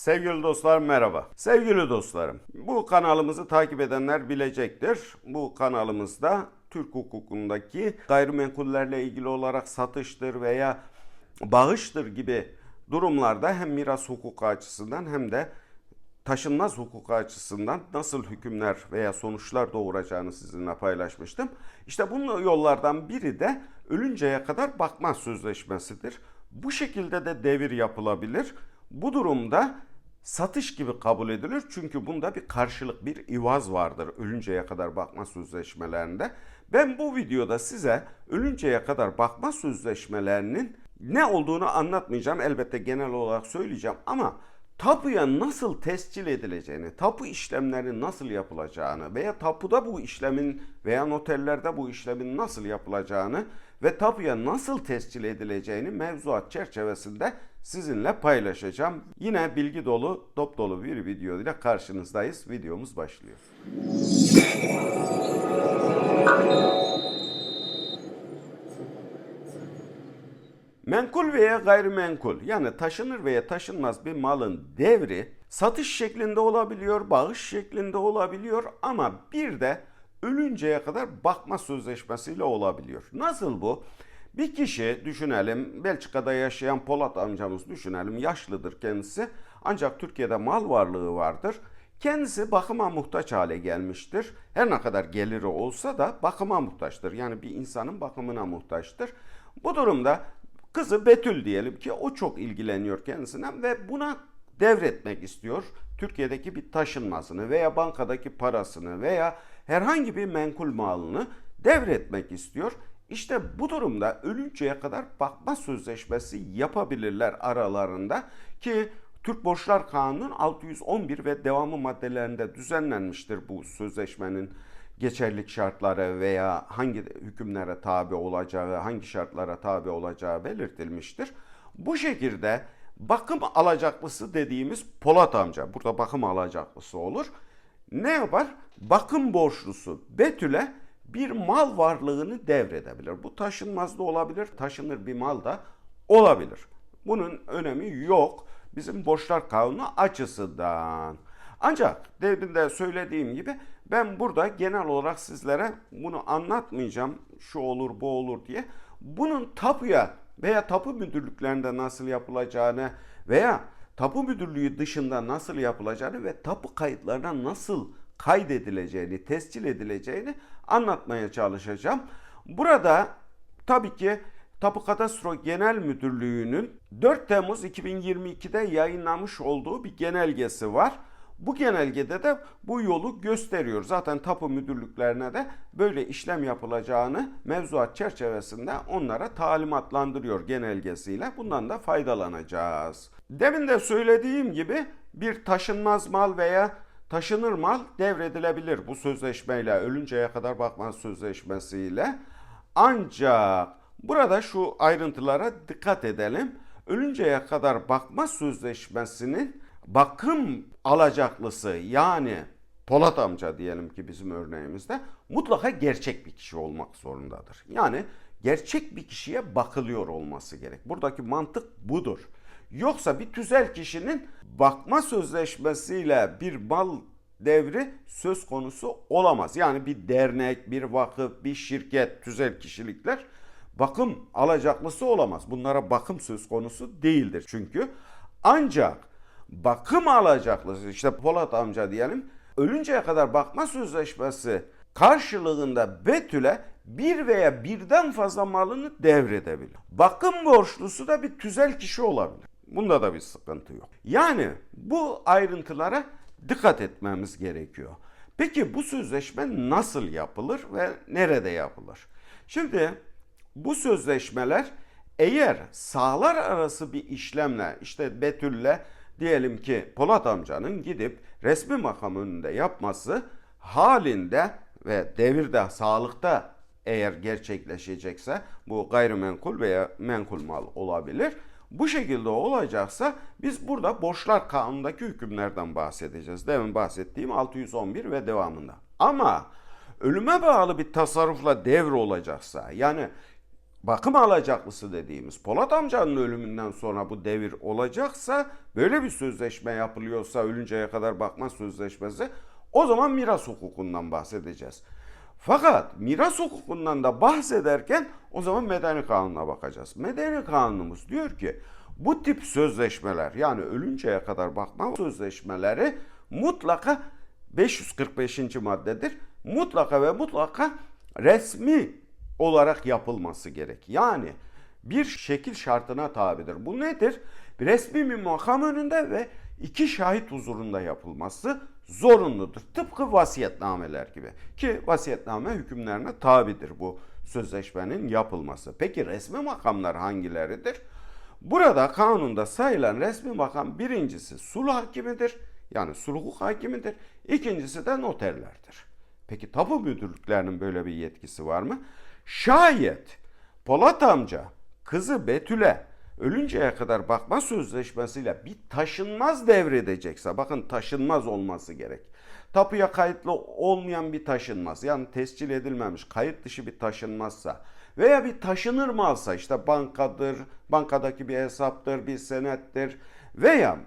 Sevgili dostlar merhaba. Sevgili dostlarım, bu kanalımızı takip edenler bilecektir. Bu kanalımızda Türk hukukundaki gayrimenkullerle ilgili olarak satıştır veya bağıştır gibi durumlarda hem miras hukuku açısından hem de taşınmaz hukuku açısından nasıl hükümler veya sonuçlar doğuracağını sizinle paylaşmıştım. İşte bunun yollardan biri de ölünceye kadar bakma sözleşmesidir. Bu şekilde de devir yapılabilir. Bu durumda satış gibi kabul edilir. Çünkü bunda bir karşılık, bir ivaz vardır ölünceye kadar bakma sözleşmelerinde. Ben bu videoda size ölünceye kadar bakma sözleşmelerinin ne olduğunu anlatmayacağım. Elbette genel olarak söyleyeceğim ama tapuya nasıl tescil edileceğini, tapu işlemleri nasıl yapılacağını veya tapuda bu işlemin veya noterlerde bu işlemin nasıl yapılacağını ve tapuya nasıl tescil edileceğini mevzuat çerçevesinde sizinle paylaşacağım. Yine bilgi dolu, dop dolu bir video ile karşınızdayız. Videomuz başlıyor. Menkul veya gayrimenkul yani taşınır veya taşınmaz bir malın devri satış şeklinde olabiliyor, bağış şeklinde olabiliyor ama bir de ölünceye kadar bakma sözleşmesiyle olabiliyor. Nasıl bu? Bir kişi düşünelim Belçika'da yaşayan Polat amcamız düşünelim yaşlıdır kendisi ancak Türkiye'de mal varlığı vardır. Kendisi bakıma muhtaç hale gelmiştir. Her ne kadar geliri olsa da bakıma muhtaçtır. Yani bir insanın bakımına muhtaçtır. Bu durumda kızı Betül diyelim ki o çok ilgileniyor kendisine ve buna devretmek istiyor. Türkiye'deki bir taşınmasını veya bankadaki parasını veya herhangi bir menkul malını devretmek istiyor. İşte bu durumda ölünceye kadar bakma sözleşmesi yapabilirler aralarında ki Türk Borçlar Kanunu 611 ve devamı maddelerinde düzenlenmiştir bu sözleşmenin geçerlilik şartları veya hangi hükümlere tabi olacağı, hangi şartlara tabi olacağı belirtilmiştir. Bu şekilde bakım alacaklısı dediğimiz Polat amca, burada bakım alacaklısı olur. Ne yapar? Bakım borçlusu Betül'e bir mal varlığını devredebilir. Bu taşınmaz da olabilir, taşınır bir mal da olabilir. Bunun önemi yok bizim borçlar kanunu açısından. Ancak demin de söylediğim gibi ben burada genel olarak sizlere bunu anlatmayacağım. Şu olur bu olur diye. Bunun tapuya veya tapu müdürlüklerinde nasıl yapılacağını veya tapu müdürlüğü dışında nasıl yapılacağını ve tapu kayıtlarına nasıl kaydedileceğini, tescil edileceğini anlatmaya çalışacağım. Burada tabii ki Tapu Kadastro Genel Müdürlüğü'nün 4 Temmuz 2022'de yayınlamış olduğu bir genelgesi var. Bu genelgede de bu yolu gösteriyor. Zaten tapu müdürlüklerine de böyle işlem yapılacağını mevzuat çerçevesinde onlara talimatlandırıyor genelgesiyle. Bundan da faydalanacağız. Demin de söylediğim gibi bir taşınmaz mal veya taşınır mal devredilebilir bu sözleşmeyle, ölünceye kadar bakma sözleşmesiyle. Ancak burada şu ayrıntılara dikkat edelim. Ölünceye kadar bakma sözleşmesinin bakım alacaklısı yani Polat amca diyelim ki bizim örneğimizde mutlaka gerçek bir kişi olmak zorundadır. Yani gerçek bir kişiye bakılıyor olması gerek. Buradaki mantık budur. Yoksa bir tüzel kişinin bakma sözleşmesiyle bir mal devri söz konusu olamaz. Yani bir dernek, bir vakıf, bir şirket, tüzel kişilikler bakım alacaklısı olamaz. Bunlara bakım söz konusu değildir çünkü. Ancak bakım alacaklısı işte Polat amca diyelim ölünceye kadar bakma sözleşmesi karşılığında Betül'e bir veya birden fazla malını devredebilir. Bakım borçlusu da bir tüzel kişi olabilir. Bunda da bir sıkıntı yok. Yani bu ayrıntılara dikkat etmemiz gerekiyor. Peki bu sözleşme nasıl yapılır ve nerede yapılır? Şimdi bu sözleşmeler eğer sağlar arası bir işlemle işte Betül'le diyelim ki Polat amcanın gidip resmi makam önünde yapması halinde ve devirde sağlıkta eğer gerçekleşecekse bu gayrimenkul veya menkul mal olabilir. Bu şekilde olacaksa biz burada borçlar kanundaki hükümlerden bahsedeceğiz. Demin bahsettiğim 611 ve devamında. Ama ölüme bağlı bir tasarrufla devre olacaksa yani bakım alacaklısı dediğimiz Polat amcanın ölümünden sonra bu devir olacaksa böyle bir sözleşme yapılıyorsa ölünceye kadar bakma sözleşmesi o zaman miras hukukundan bahsedeceğiz. Fakat miras hukukundan da bahsederken o zaman medeni kanuna bakacağız. Medeni kanunumuz diyor ki bu tip sözleşmeler yani ölünceye kadar bakma sözleşmeleri mutlaka 545. maddedir. Mutlaka ve mutlaka resmi olarak yapılması gerek. Yani bir şekil şartına tabidir. Bu nedir? Resmi bir makam önünde ve iki şahit huzurunda yapılması zorunludur. Tıpkı vasiyetnameler gibi. Ki vasiyetname hükümlerine tabidir bu sözleşmenin yapılması. Peki resmi makamlar hangileridir? Burada kanunda sayılan resmi makam birincisi sulh hakimidir. Yani sulh hakimidir. İkincisi de noterlerdir. Peki tapu müdürlüklerinin böyle bir yetkisi var mı? Şayet Polat amca kızı Betül'e ölünceye kadar bakma sözleşmesiyle bir taşınmaz devredecekse bakın taşınmaz olması gerek. Tapuya kayıtlı olmayan bir taşınmaz yani tescil edilmemiş kayıt dışı bir taşınmazsa veya bir taşınır malsa işte bankadır, bankadaki bir hesaptır, bir senettir veya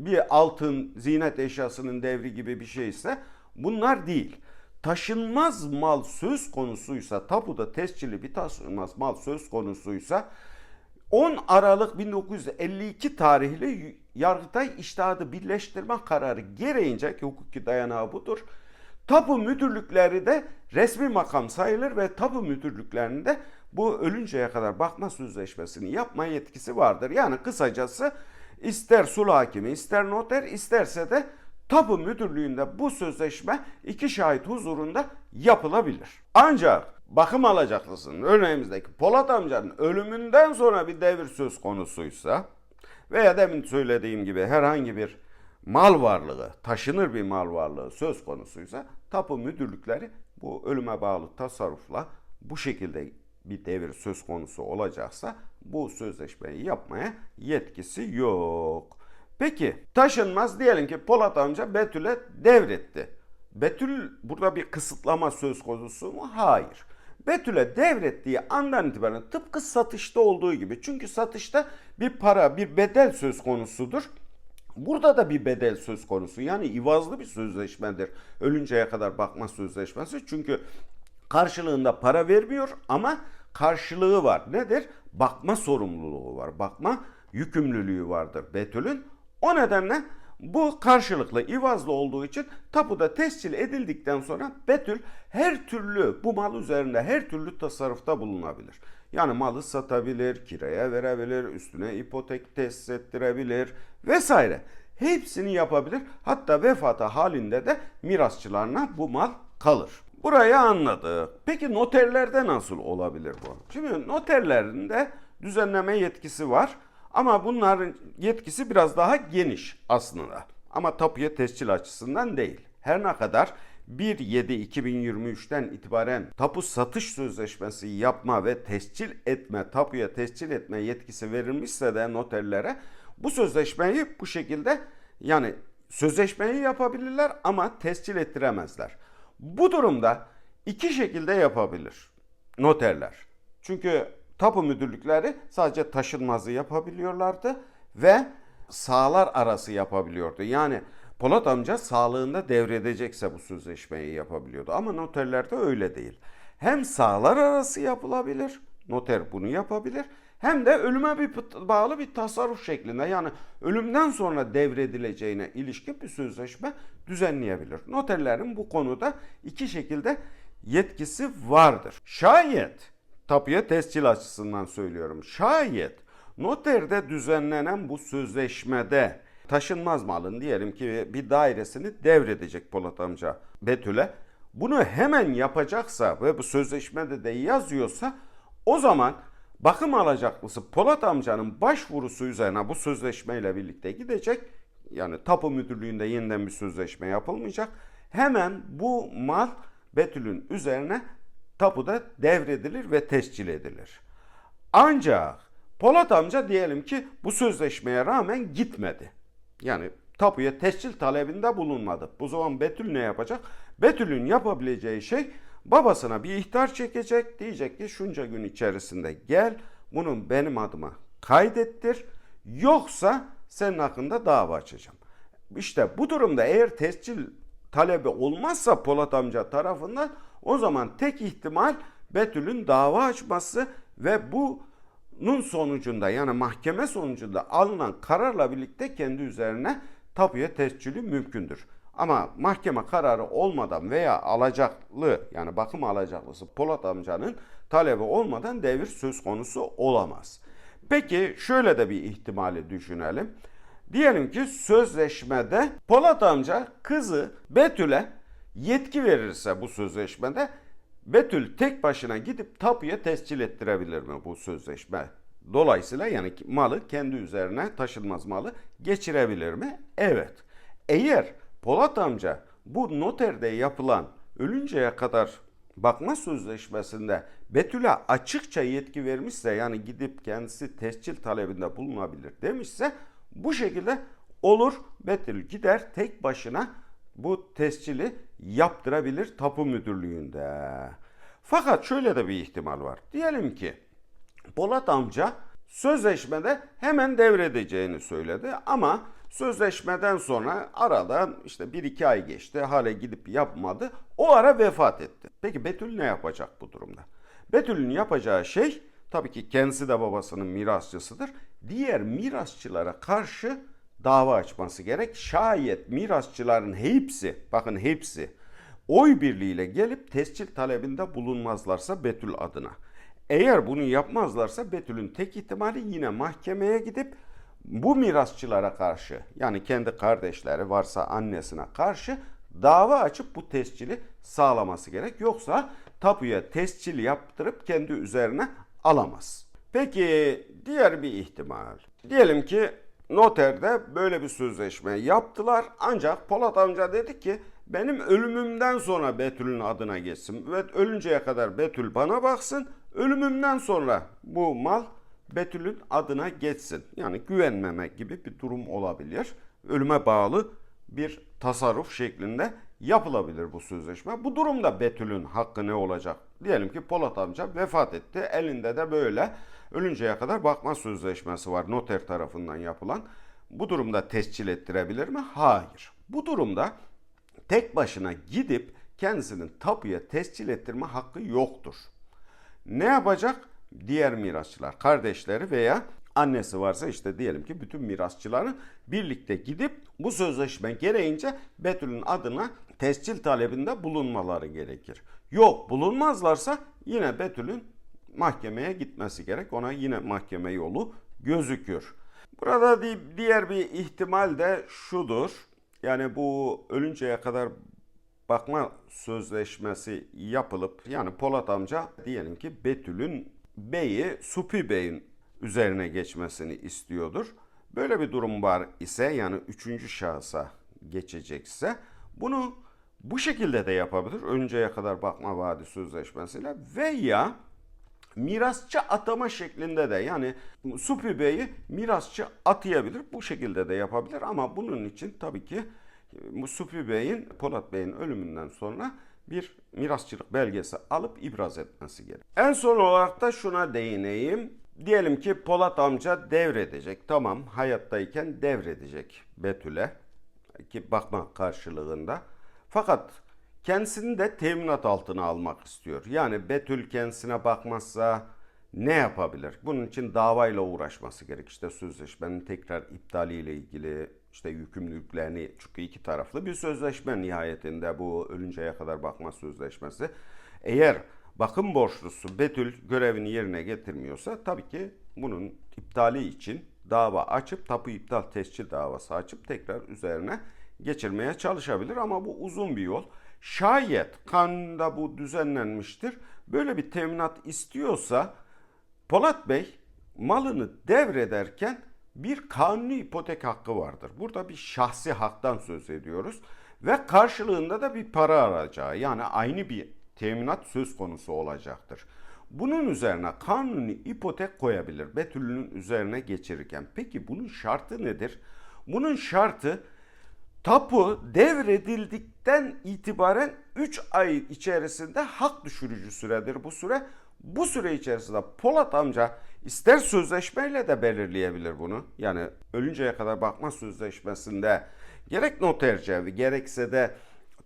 bir altın ziynet eşyasının devri gibi bir şeyse bunlar değil. Taşınmaz mal söz konusuysa tapuda tescilli bir taşınmaz mal söz konusuysa 10 Aralık 1952 tarihli Yargıtay İştihadı Birleştirme Kararı gereğince ki hukuki dayanağı budur. Tapu müdürlükleri de resmi makam sayılır ve tapu müdürlüklerinde bu ölünceye kadar bakma sözleşmesini yapma yetkisi vardır. Yani kısacası ister sulh hakimi ister noter isterse de tapu müdürlüğünde bu sözleşme iki şahit huzurunda yapılabilir. Ancak bakım alacaklısının örneğimizdeki Polat amcanın ölümünden sonra bir devir söz konusuysa veya demin söylediğim gibi herhangi bir mal varlığı, taşınır bir mal varlığı söz konusuysa tapu müdürlükleri bu ölüme bağlı tasarrufla bu şekilde bir devir söz konusu olacaksa bu sözleşmeyi yapmaya yetkisi yok. Peki taşınmaz diyelim ki Polat amca Betül'e devretti. Betül burada bir kısıtlama söz konusu mu? Hayır. Betül'e devrettiği andan itibaren tıpkı satışta olduğu gibi. Çünkü satışta bir para, bir bedel söz konusudur. Burada da bir bedel söz konusu. Yani ivazlı bir sözleşmedir. Ölünceye kadar bakma sözleşmesi. Çünkü karşılığında para vermiyor ama karşılığı var. Nedir? Bakma sorumluluğu var. Bakma yükümlülüğü vardır Betül'ün. O nedenle bu karşılıklı ivazlı olduğu için tapuda tescil edildikten sonra Betül her türlü bu mal üzerinde her türlü tasarrufta bulunabilir. Yani malı satabilir, kiraya verebilir, üstüne ipotek tesis ettirebilir vesaire. Hepsini yapabilir. Hatta vefatı halinde de mirasçılarına bu mal kalır. Burayı anladık. Peki noterlerde nasıl olabilir bu? Şimdi noterlerin de düzenleme yetkisi var. Ama bunların yetkisi biraz daha geniş aslında. Ama tapuya tescil açısından değil. Her ne kadar 1.7.2023'ten itibaren tapu satış sözleşmesi yapma ve tescil etme, tapuya tescil etme yetkisi verilmişse de noterlere bu sözleşmeyi bu şekilde yani sözleşmeyi yapabilirler ama tescil ettiremezler. Bu durumda iki şekilde yapabilir noterler. Çünkü tapu müdürlükleri sadece taşınmazı yapabiliyorlardı ve sağlar arası yapabiliyordu. Yani Polat amca sağlığında devredecekse bu sözleşmeyi yapabiliyordu. Ama noterlerde öyle değil. Hem sağlar arası yapılabilir, noter bunu yapabilir. Hem de ölüme bir bağlı bir tasarruf şeklinde yani ölümden sonra devredileceğine ilişkin bir sözleşme düzenleyebilir. Noterlerin bu konuda iki şekilde yetkisi vardır. Şayet tapuya tescil açısından söylüyorum. Şayet noterde düzenlenen bu sözleşmede taşınmaz malın diyelim ki bir dairesini devredecek Polat amca Betül'e. Bunu hemen yapacaksa ve bu sözleşmede de yazıyorsa o zaman bakım alacaklısı Polat amcanın başvurusu üzerine bu sözleşmeyle birlikte gidecek. Yani tapu müdürlüğünde yeniden bir sözleşme yapılmayacak. Hemen bu mal Betül'ün üzerine tapuda devredilir ve tescil edilir. Ancak Polat amca diyelim ki bu sözleşmeye rağmen gitmedi. Yani tapuya tescil talebinde bulunmadı. Bu zaman Betül ne yapacak? Betül'ün yapabileceği şey Babasına bir ihtar çekecek. Diyecek ki şunca gün içerisinde gel bunun benim adıma kaydettir. Yoksa senin hakkında dava açacağım. İşte bu durumda eğer tescil talebi olmazsa Polat amca tarafından o zaman tek ihtimal Betül'ün dava açması ve bunun sonucunda yani mahkeme sonucunda alınan kararla birlikte kendi üzerine tapuya tescili mümkündür. Ama mahkeme kararı olmadan veya alacaklı yani bakım alacaklısı Polat amcanın talebi olmadan devir söz konusu olamaz. Peki şöyle de bir ihtimali düşünelim. Diyelim ki sözleşmede Polat amca kızı Betül'e yetki verirse bu sözleşmede Betül tek başına gidip tapuya tescil ettirebilir mi bu sözleşme? Dolayısıyla yani malı kendi üzerine taşınmaz malı geçirebilir mi? Evet. Eğer Polat amca bu noterde yapılan ölünceye kadar bakma sözleşmesinde Betül'e açıkça yetki vermişse yani gidip kendisi tescil talebinde bulunabilir demişse bu şekilde olur Betül gider tek başına bu tescili yaptırabilir tapu müdürlüğünde. Fakat şöyle de bir ihtimal var. Diyelim ki Polat amca sözleşmede hemen devredeceğini söyledi ama sözleşmeden sonra aradan işte 1-2 ay geçti hala gidip yapmadı. O ara vefat etti. Peki Betül ne yapacak bu durumda? Betül'ün yapacağı şey tabii ki kendisi de babasının mirasçısıdır. Diğer mirasçılara karşı dava açması gerek. Şayet mirasçıların hepsi, bakın hepsi oy birliğiyle gelip tescil talebinde bulunmazlarsa Betül adına. Eğer bunu yapmazlarsa Betül'ün tek ihtimali yine mahkemeye gidip bu mirasçılara karşı yani kendi kardeşleri varsa annesine karşı dava açıp bu tescili sağlaması gerek. Yoksa tapuya tescil yaptırıp kendi üzerine alamaz. Peki diğer bir ihtimal. Diyelim ki noterde böyle bir sözleşme yaptılar ancak Polat amca dedi ki benim ölümümden sonra Betül'ün adına geçsin ve ölünceye kadar Betül bana baksın ölümümden sonra bu mal Betül'ün adına geçsin. Yani güvenmemek gibi bir durum olabilir. Ölüme bağlı bir tasarruf şeklinde yapılabilir bu sözleşme. Bu durumda Betül'ün hakkı ne olacak? Diyelim ki Polat amca vefat etti. Elinde de böyle ölünceye kadar bakma sözleşmesi var noter tarafından yapılan. Bu durumda tescil ettirebilir mi? Hayır. Bu durumda tek başına gidip kendisinin tapuya tescil ettirme hakkı yoktur. Ne yapacak? Diğer mirasçılar, kardeşleri veya annesi varsa işte diyelim ki bütün mirasçıların birlikte gidip bu sözleşme gereğince Betül'ün adına tescil talebinde bulunmaları gerekir. Yok bulunmazlarsa yine Betül'ün mahkemeye gitmesi gerek. Ona yine mahkeme yolu gözükür. Burada diğer bir ihtimal de şudur. Yani bu ölünceye kadar bakma sözleşmesi yapılıp yani Polat amca diyelim ki Betül'ün beyi Supi Bey'in üzerine geçmesini istiyordur. Böyle bir durum var ise yani üçüncü şahsa geçecekse bunu bu şekilde de yapabilir. Önceye kadar bakma vaadi sözleşmesiyle veya mirasçı atama şeklinde de yani Supi Bey'i mirasçı atayabilir. Bu şekilde de yapabilir ama bunun için tabii ki Supi Bey'in Polat Bey'in ölümünden sonra bir mirasçılık belgesi alıp ibraz etmesi gerek. En son olarak da şuna değineyim. Diyelim ki Polat amca devredecek. Tamam hayattayken devredecek Betül'e ki bakma karşılığında. Fakat kendisini de teminat altına almak istiyor. Yani Betül kendisine bakmazsa ne yapabilir? Bunun için davayla uğraşması gerek. İşte sözleşmenin tekrar iptaliyle ilgili işte yükümlülüklerini çünkü iki taraflı bir sözleşme nihayetinde bu ölünceye kadar bakma sözleşmesi. Eğer bakım borçlusu Betül görevini yerine getirmiyorsa tabii ki bunun iptali için dava açıp tapu iptal tescil davası açıp tekrar üzerine geçirmeye çalışabilir ama bu uzun bir yol. Şayet kanunda bu düzenlenmiştir. Böyle bir teminat istiyorsa Polat Bey malını devrederken bir kanuni ipotek hakkı vardır. Burada bir şahsi haktan söz ediyoruz ve karşılığında da bir para alacağı yani aynı bir teminat söz konusu olacaktır. Bunun üzerine kanuni ipotek koyabilir Betül'ün üzerine geçirirken. Peki bunun şartı nedir? Bunun şartı tapu devredildikten itibaren 3 ay içerisinde hak düşürücü süredir bu süre. Bu süre içerisinde Polat amca ister sözleşmeyle de belirleyebilir bunu. Yani ölünceye kadar bakma sözleşmesinde gerek noterce gerekse de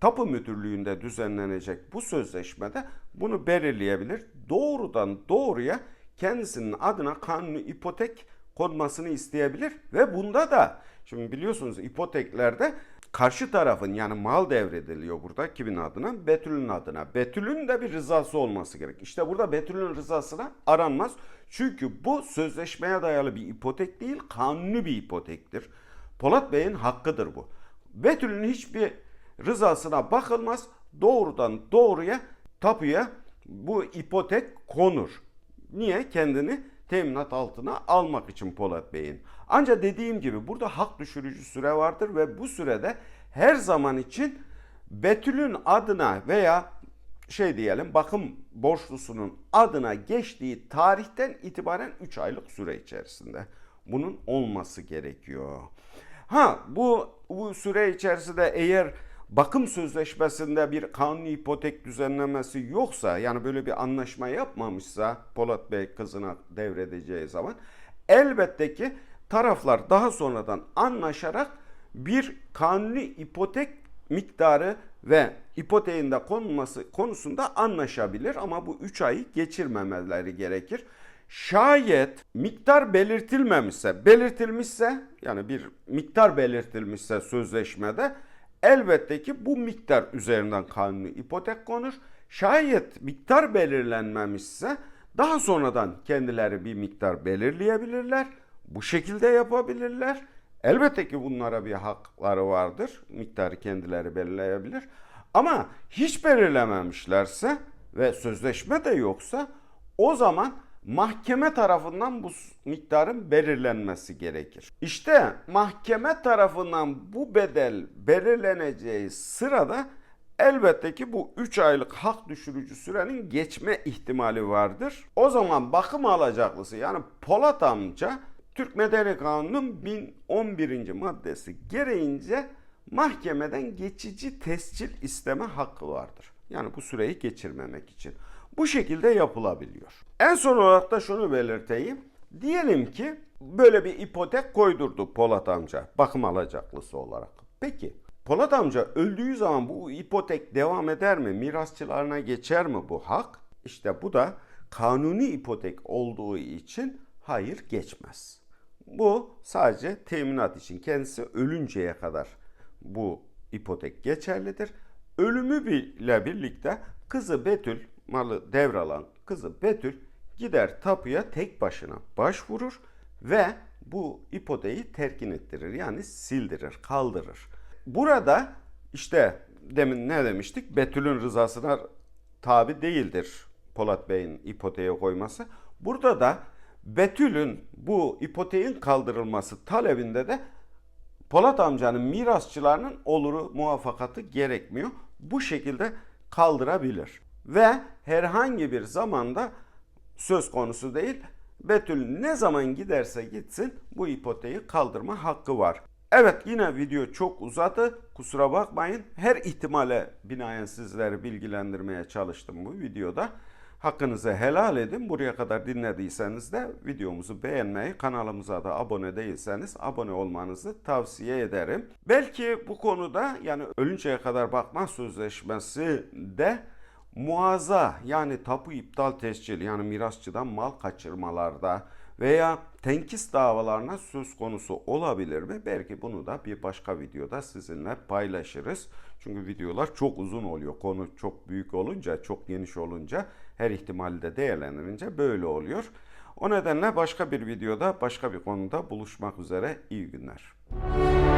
tapu müdürlüğünde düzenlenecek bu sözleşmede bunu belirleyebilir. Doğrudan doğruya kendisinin adına kanuni ipotek konmasını isteyebilir ve bunda da şimdi biliyorsunuz ipoteklerde karşı tarafın yani mal devrediliyor burada kimin adına? Betül'ün adına. Betül'ün de bir rızası olması gerek. İşte burada Betül'ün rızasına aranmaz. Çünkü bu sözleşmeye dayalı bir ipotek değil, kanuni bir ipotektir. Polat Bey'in hakkıdır bu. Betül'ün hiçbir rızasına bakılmaz. Doğrudan doğruya tapuya bu ipotek konur. Niye? Kendini teminat altına almak için Polat Bey'in. Ancak dediğim gibi burada hak düşürücü süre vardır ve bu sürede her zaman için Betül'ün adına veya şey diyelim bakım borçlusunun adına geçtiği tarihten itibaren 3 aylık süre içerisinde bunun olması gerekiyor. Ha bu bu süre içerisinde eğer bakım sözleşmesinde bir kanuni ipotek düzenlemesi yoksa yani böyle bir anlaşma yapmamışsa Polat Bey kızına devredeceği zaman elbette ki taraflar daha sonradan anlaşarak bir kanuni ipotek miktarı ve ipoteğin de konulması konusunda anlaşabilir ama bu 3 ayı geçirmemeleri gerekir. Şayet miktar belirtilmemişse, belirtilmişse yani bir miktar belirtilmişse sözleşmede elbette ki bu miktar üzerinden kanuni ipotek konur. Şayet miktar belirlenmemişse daha sonradan kendileri bir miktar belirleyebilirler. Bu şekilde yapabilirler. Elbette ki bunlara bir hakları vardır. Miktarı kendileri belirleyebilir. Ama hiç belirlememişlerse ve sözleşme de yoksa o zaman mahkeme tarafından bu miktarın belirlenmesi gerekir. İşte mahkeme tarafından bu bedel belirleneceği sırada elbette ki bu 3 aylık hak düşürücü sürenin geçme ihtimali vardır. O zaman bakım alacaklısı yani Polat amca Türk Medeni Kanunu'nun 1011. maddesi gereğince mahkemeden geçici tescil isteme hakkı vardır. Yani bu süreyi geçirmemek için. Bu şekilde yapılabiliyor. En son olarak da şunu belirteyim. Diyelim ki böyle bir ipotek koydurdu Polat amca bakım alacaklısı olarak. Peki Polat amca öldüğü zaman bu ipotek devam eder mi? Mirasçılarına geçer mi bu hak? İşte bu da kanuni ipotek olduğu için hayır geçmez. Bu sadece teminat için kendisi ölünceye kadar bu ipotek geçerlidir. Ölümü ile birlikte kızı Betül malı devralan kızı Betül gider tapuya tek başına başvurur ve bu ipoteği terkin ettirir yani sildirir, kaldırır. Burada işte demin ne demiştik? Betül'ün rızasına tabi değildir Polat Bey'in ipoteğe koyması. Burada da Betül'ün bu ipoteğin kaldırılması talebinde de Polat amcanın mirasçılarının oluru muvaffakatı gerekmiyor. Bu şekilde kaldırabilir. Ve herhangi bir zamanda söz konusu değil. Betül ne zaman giderse gitsin bu ipoteği kaldırma hakkı var. Evet yine video çok uzadı. Kusura bakmayın. Her ihtimale binaen sizleri bilgilendirmeye çalıştım bu videoda. Hakkınızı helal edin. Buraya kadar dinlediyseniz de videomuzu beğenmeyi, kanalımıza da abone değilseniz abone olmanızı tavsiye ederim. Belki bu konuda yani ölünceye kadar bakma sözleşmesi de muaza yani tapu iptal tescil yani mirasçıdan mal kaçırmalarda veya tenkis davalarına söz konusu olabilir mi? Belki bunu da bir başka videoda sizinle paylaşırız. Çünkü videolar çok uzun oluyor. Konu çok büyük olunca, çok geniş olunca, her ihtimali de değerlendirince böyle oluyor. O nedenle başka bir videoda, başka bir konuda buluşmak üzere. İyi günler. Müzik